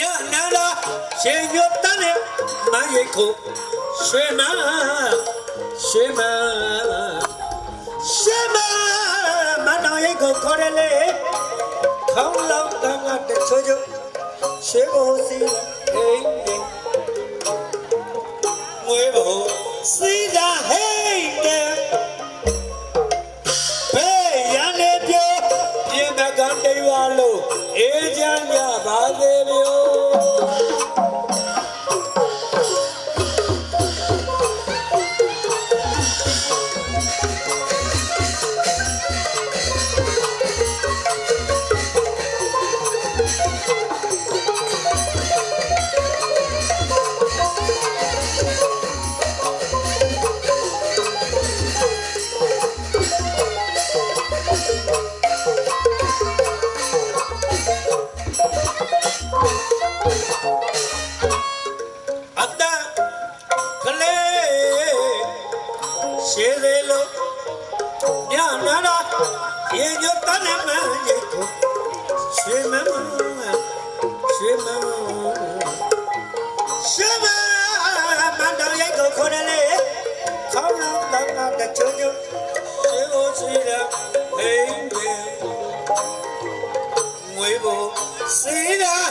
မြနာလာရှင်ရွတ်တန်းနဲ့မရိတ်ကိုရွှေမရွှေမရွှေမမတော်ရိတ်ကိုခေါ်တယ်လေခေါင်းလောက်တန်းကတချို့ချို့ရွှေကိုစီဟိန်းဟိန်းငွေကိုစီတာဟိန်းတယ်ဘေးရန်လေးပြောပြင်မကတေးဝါလို့အေးချမ်းကြ ချုံချုံကျွေးကိုစီးတဲ့မိန်ပင်ငွေကိုစီးတဲ့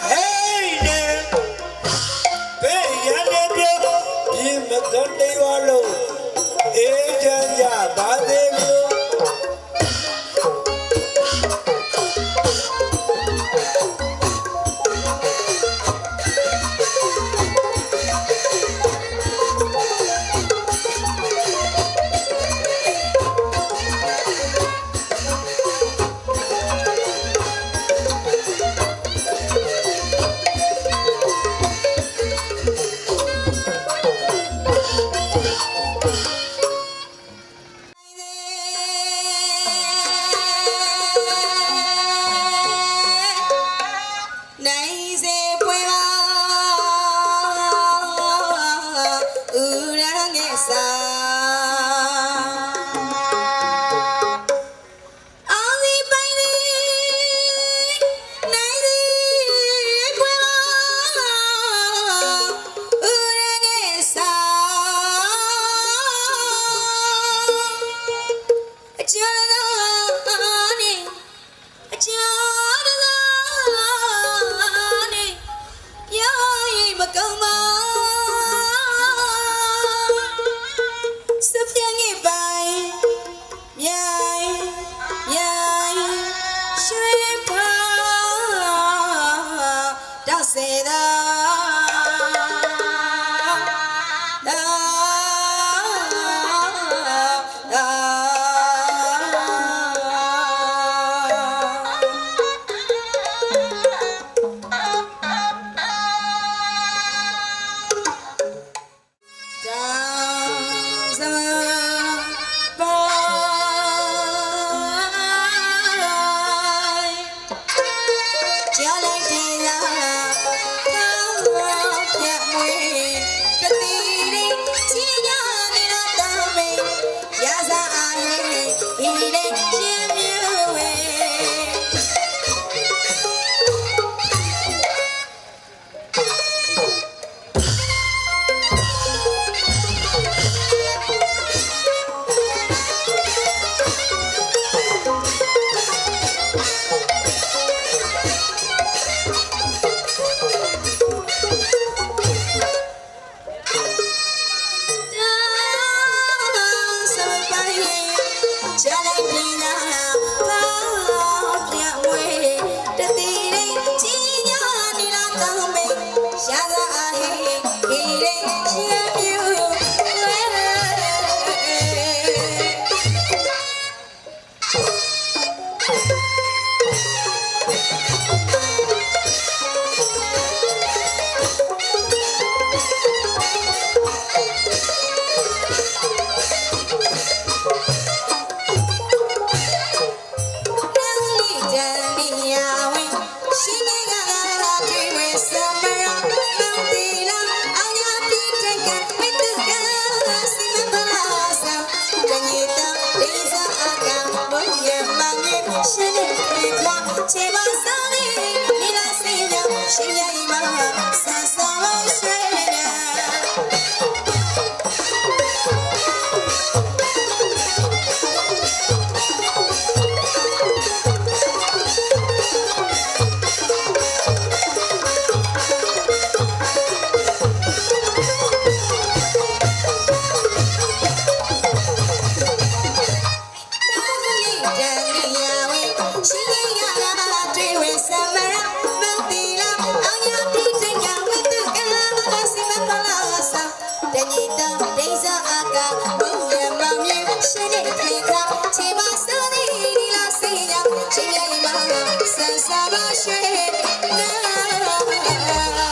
ရှင်ရဲ့မှာဆန်ဆောင်လို့ရွှေ shame, no.